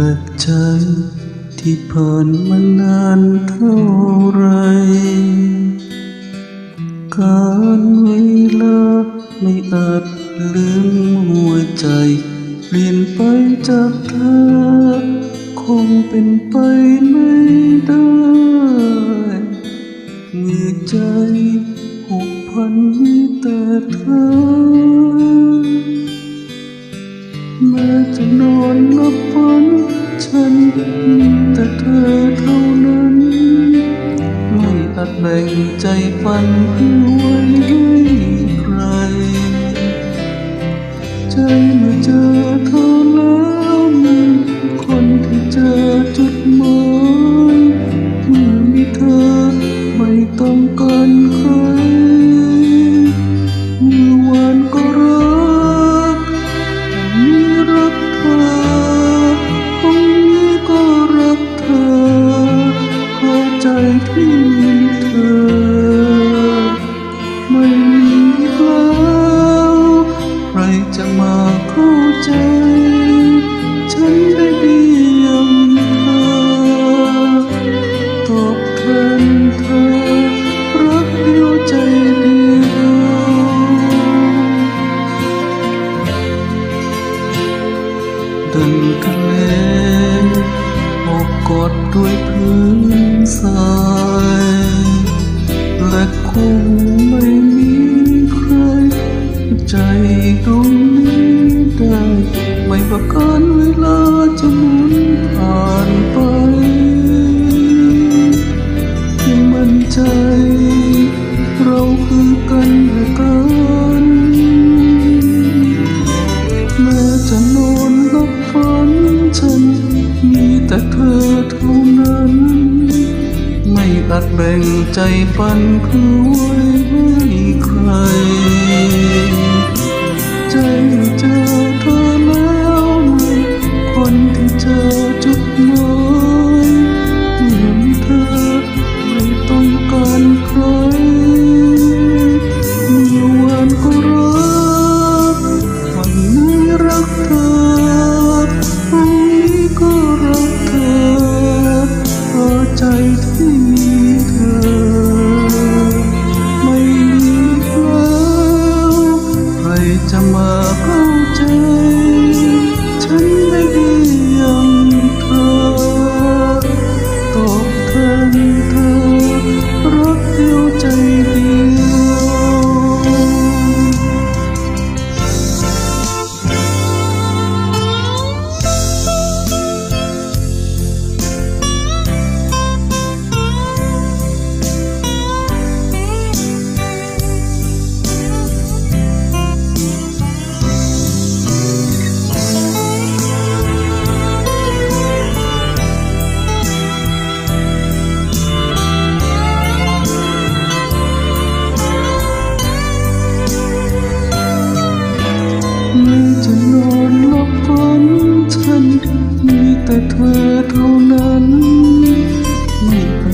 ลกใจที่ผ่านมานานเท่าไร การเวลาไม่อาจลืมหัวใจ เปลี่ยนไปจากเธอ คงเป็นไปไม่ได้เมือใจหกพันมีแต่เธอแม้จะนอนหลับฝัน ฉัน แต่เธอเท่านั้น ไม่อาจแบ่งใจฝันเพื่อไว้ให้ใคร ใจมาเจอ ด้วยพื้นทรายและคงไม่มีใคร ใจตรงนี้ได้ไม่ว่าการเวลาจะหมุนผ่านไปยังมั่นใจ เราคือกันและกันแม้จะนอนหลับฝันฉัน มีแต่เธอเท่านั้น ไม่อาจแบ่งใจปันเพื่อไว้ให้ใคร ไม่จะนอนหลบฝัน มีแต่เธอเท่านั้น ไม่ต้อ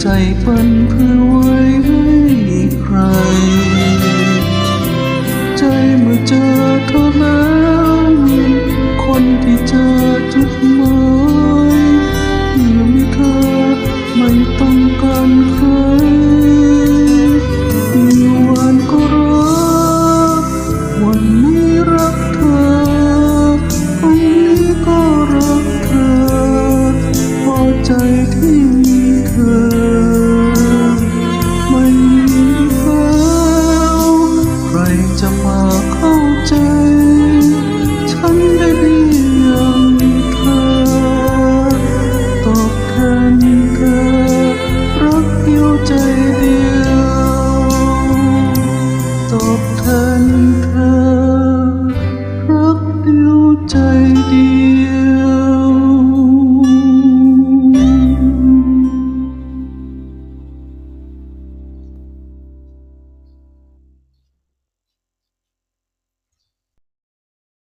ใจฝันเพื่อไว้ให้ใคร ใจเมื่อเจอ ตอบแทนเธอ